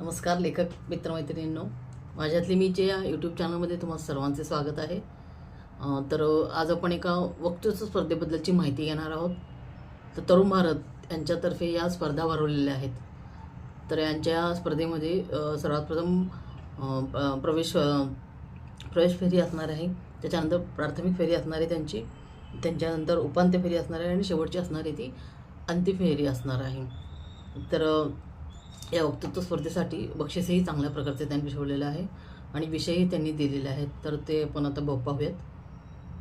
नमस्कार लेखक मित्रमैत्रिणींनो. माझ्यातली जे या यूट्यूब चॅनलमध्ये तुम्हाला सर्वांचे स्वागत आहे. तर आज आपण एका वक्तृत्व स्पर्धेबद्दलची माहिती घेणार आहोत. तर तरुण भारत यांच्यातर्फे या स्पर्धा भरवलेल्या आहेत. तर यांच्या स्पर्धेमध्ये सर्वात प्रथम प्रवेश प्रवेश फेरी असणार आहे. त्याच्यानंतर प्राथमिक फेरी असणार आहे त्यांची. त्यांच्यानंतर उपांत्य फेरी असणार आहे आणि शेवटची असणारी ती अंतिम फेरी असणार आहे. तर या वक्तृत्व स्पर्धेसाठी बक्षीसही चांगल्या प्रकारचे त्यांनी ठेवलेलं आहे आणि विषयही त्यांनी दिलेले आहेत. तर ते आपण आता ब- पाहूयात.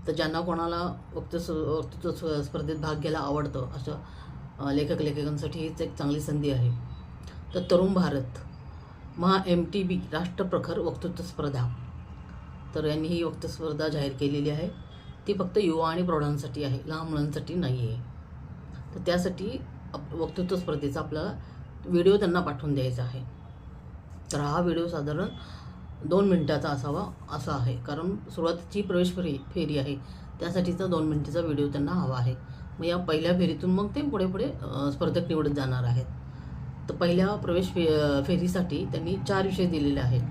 तर ज्यांना कोणाला वक्तृत्व वक्तृत्व स्पर्धेत भाग घ्यायला आवडतं अशा लेखक लेखकांसाठी हीच एक चांगली संधी आहे. तर तरुण भारत महा एम टी बी राष्ट्रप्रखर वक्तृत्व स्पर्धा. तर यांनी ही वक्तस्पर्धा जाहीर केलेली आहे. ती फक्त युवा आणि प्रौढांसाठी आहे लहान मुलांसाठी नाही आहे तर त्यासाठी आप- वक्तृत्व स्पर्धेचा आपला व्हिडिओ त्यांना पाठवून द्यायचा आहे. तर हा व्हिडिओ साधारण दोन मिनटाचा असावा असा आहे. कारण सुरुवातीची प्रवेश फेरी फेरी आहे. त्यासाठीचा दोन मिनटाचा व्हिडिओ त्यांना हवा आहे. मग या पहिल्या फेरीतून मग ते पुढे पुढे स्पर्धक निवडत जाणार आहेत. तर पहिल्या प्रवेश फे फेरीसाठी त्यांनी चार विषय दिलेले आहेत.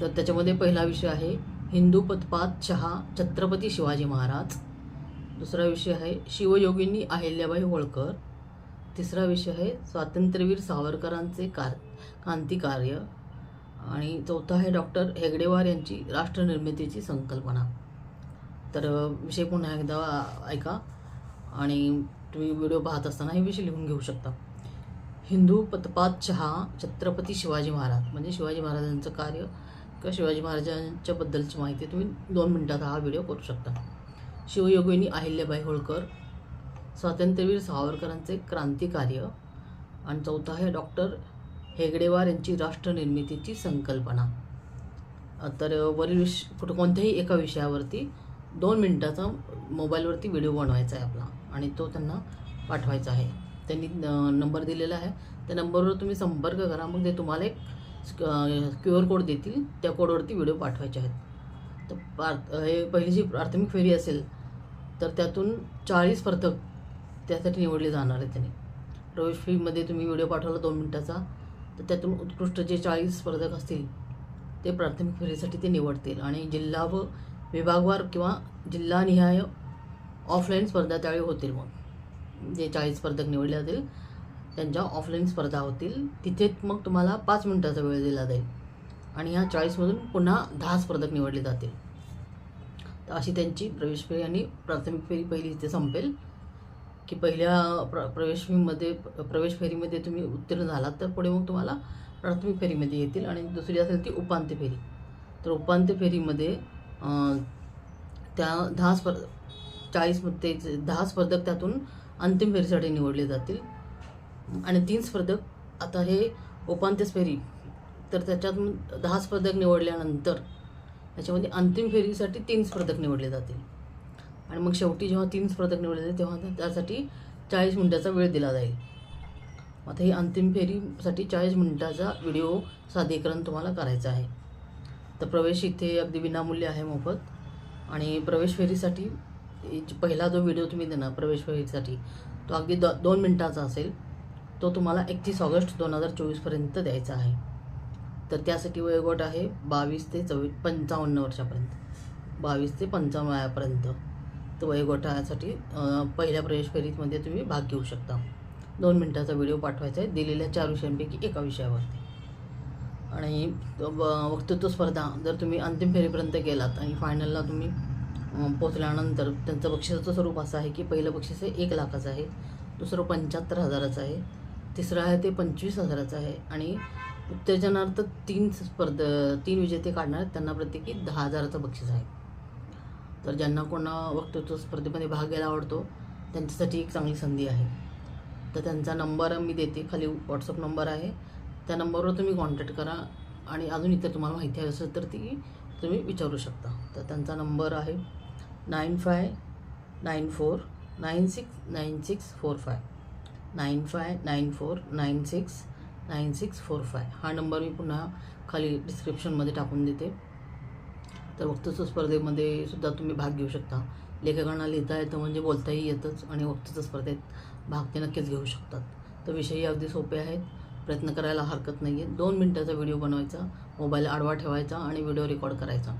तर त्याच्यामध्ये पहिला विषय आहे हिंदू पदपात शहा छत्रपती शिवाजी महाराज. दुसरा विषय आहे शिवयोगिनी अहिल्याबाई होळकर. तिसरा विषय आहे स्वातंत्र्यवीर सावरकरांचे कार क्रांतिकार्य आणि चौथा आहे डॉक्टर हेगडेवार यांची राष्ट्रनिर्मितीची संकल्पना. तर विषय पुन्हा एकदा ऐका. आणि तुम्ही व्हिडिओ पाहत असताना हे विषय लिहून घेऊ शकता. हिंदू पतपातशहा छत्रपती शिवाजी महाराज. म्हणजे शिवाजी महाराजांचं कार्य किंवा शिवाजी महाराजांच्या बद्दलची माहिती तुम्ही दोन मिनटात हा व्हिडिओ करू शकता. शिवयोगिनी अहिल्याबाई होळकर स्वातंत्र्यवीर सावरकरांचे क्रांतिकार्य आणि चौथा आहे डॉक्टर हेगडेवार यांची राष्ट्रनिर्मितीची संकल्पना. तर वरील विष कुठं कोणत्याही एका विषयावरती दोन मिनटाचा मोबाईलवरती व्हिडिओ बनवायचा आहे आपला आणि तो त्यांना पाठवायचा आहे. त्यांनी न- नंबर दिलेला आहे. त्या नंबरवर तुम्ही संपर्क करा. मग ते तुम्हाला एक क्यू आर कोड देतील. त्या कोडवरती व्हिडिओ पाठवायचे आहेत. तर पार हे पहिली जी प्राथमिक फेरी असेल तर त्यातून चाळीस स्पर्धक त्यासाठी निवडले जाणार आहे त्यांनी. प्रवेश फीमध्ये तुम्ही व्हिडिओ पाठवला दोन मिनटाचा तर त्यातून उत्कृष्ट जे चाळीस स्पर्धक असतील ते प्राथमिक फेरीसाठी ते निवडतील. आणि जिल्हा व विभागवार किंवा जिल्हानिहाय ऑफलाईन स्पर्धा त्यावेळी होतील मग. जे चाळीस स्पर्धक निवडले जातील त्यांच्या ऑफलाईन स्पर्धा होतील. तिथे मग तुम्हाला पाच मिनटाचा वेळ दिला जाईल. आणि ह्या चाळीसमधून पुन्हा दहा स्पर्धक निवडले जातील. तर अशी त्यांची प्रवेश फेरी आणि प्राथमिक फेरी पहिली इथे संपेल. की पहिल्या प्र प्रवेश फीमध्ये प्रवेश फेरीमध्ये तुम्ही उत्तीर्ण झालात तर पुढे मग तुम्हाला प्राथमिक फेरीमध्ये येतील आणि दुसरी असेल ती उपांत्य फेरी. तर उपांत्य फेरीमध्ये त्या दहा स्पर्ध चाळीसमध्ये दहा स्पर्धक त्यातून अंतिम फेरीसाठी निवडले जातील. आणि तीन स्पर्धक आता हे उपांत्य फेरी तर त्याच्यात दहा स्पर्धक निवडल्यानंतर त्याच्यामध्ये अंतिम फेरीसाठी तीन स्पर्धक निवडले जातील. आणि मग शेवटी जेव्हा तीन स्पर्धक निवडले जातील तेव्हा त्यासाठी चाळीस मिनिटाचा वेळ दिला जाईल. आता ही अंतिम फेरीसाठी चाळीस मिनिटाचा व्हिडिओ सादरीकरण तुम्हाला करायचं आहे. तर प्रवेश इथे अगदी विनामूल्य आहे मोफत. आणि प्रवेश फेरीसाठी पहिला जो व्हिडिओ तुम्ही देणार प्रवेश फेरीसाठी तो अगदी द दोन मिनटाचा असेल. तो तुम्हाला एकतीस ऑगस्ट दोन हजार चोवीसपर्यंत द्यायचा आहे. तर त्यासाठी वयोगट आहे बावीस ते चोवीस पंचावन्न वर्षापर्यंत. बावीस ते पंचावन्न वयापर्यंत. तर वयोगटासाठी पहिल्या प्रवेश फेरीमध्ये तुम्ही भाग घेऊ शकता. दोन मिनटाचा व्हिडिओ पाठवायचा आहे. दिलेल्या चार विषयांपैकी एका विषयावरती. आणि व- वक्तृत्व स्पर्धा जर तुम्ही अंतिम फेरीपर्यंत गेलात आणि फायनलला तुम्ही पोचल्यानंतर त्यांचं बक्षिसाचं स्वरूप असं आहे की पहिलं बक्षीस हे एक लाखाचं आहे दुसरं पंच्याहत्तर हजाराचं आहे तिसरं आहे ते पंचवीस हजाराचं आहे आणि उत्तेजनार्थ तीन स्पर्ध तीन विजेते काढणार आहेत. त्यांना प्रत्येकी दहा हजाराचं बक्षीस आहे. तर ज्यांना कोणा वक्तृत्व स्पर्धेमध्ये भाग घ्यायला आवडतो त्यांच्यासाठी एक चांगली संधी आहे. तर त्यांचा नंबर मी देते खाली व्हॉट्सअप नंबर आहे. त्या नंबरवर तुम्ही कॉन्टॅक्ट करा आणि अजून इतर तुम्हाला माहिती हवी असेल तर ती तुम्ही विचारू शकता. तर त्यांचा नंबर आहे nine five nine four nine six nine six four five. Nine five nine four nine six nine six four five. हा नंबर मी पुन्हा खाली डिस्क्रिप्शनमध्ये टाकून देते. तर वक्तृत्व स्पर्धेमध्ये सुद्धा तुम्ही भाग घेऊ शकता. लेखकांना लिहिता येतं म्हणजे बोलताही येतंच आणि वक्तृत्व स्पर्धेत भाग ते नक्कीच घेऊ शकतात. तर विषयही अगदी सोपे आहेत. प्रयत्न करायला हरकत नाही आहे दोन मिनटाचा व्हिडिओ बनवायचा मोबाईल आडवा ठेवायचा आणि व्हिडिओ रेकॉर्ड करायचा.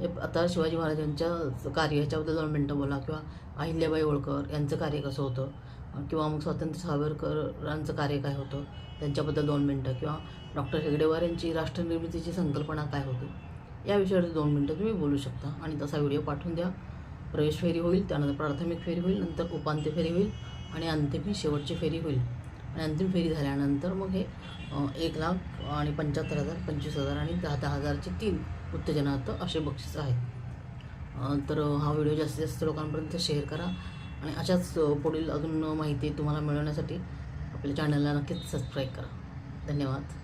हे आता शिवाजी महाराजांच्या कार्य दोन मिनटं बोला किंवा अहिल्याबाई होळकर यांचं कार्य कसं होतं? किंवा मग स्वातंत्र्य सावरकरांचं कार्य काय होतं? त्यांच्याबद्दल दोन मिनटं. किंवा डॉक्टर हेगडेवार यांची राष्ट्रनिर्मितीची संकल्पना काय होती? या विषयावर दोन मिनटं तुम्ही बोलू शकता आणि तसा व्हिडिओ पाठवून द्या. प्रवेश फेरी होईल त्यानंतर प्राथमिक फेरी होईल नंतर उपांत्य फेरी होईल आणि अंतिम ही शेवटची फेरी होईल. आणि अंतिम फेरी झाल्यानंतर मग हे एक लाख आणि पंच्याहत्तर हजार पंचवीस हजार आणि दहा दहा हजारचे तीन उत्तेजनार्थ असे बक्षीस आहेत. तर हा व्हिडिओ जास्तीत जास्त लोकांपर्यंत शेअर करा आणि अशाच पुढील अजून माहिती तुम्हाला मिळवण्यासाठी आपल्या चॅनलला नक्कीच सबस्क्राईब करा. धन्यवाद.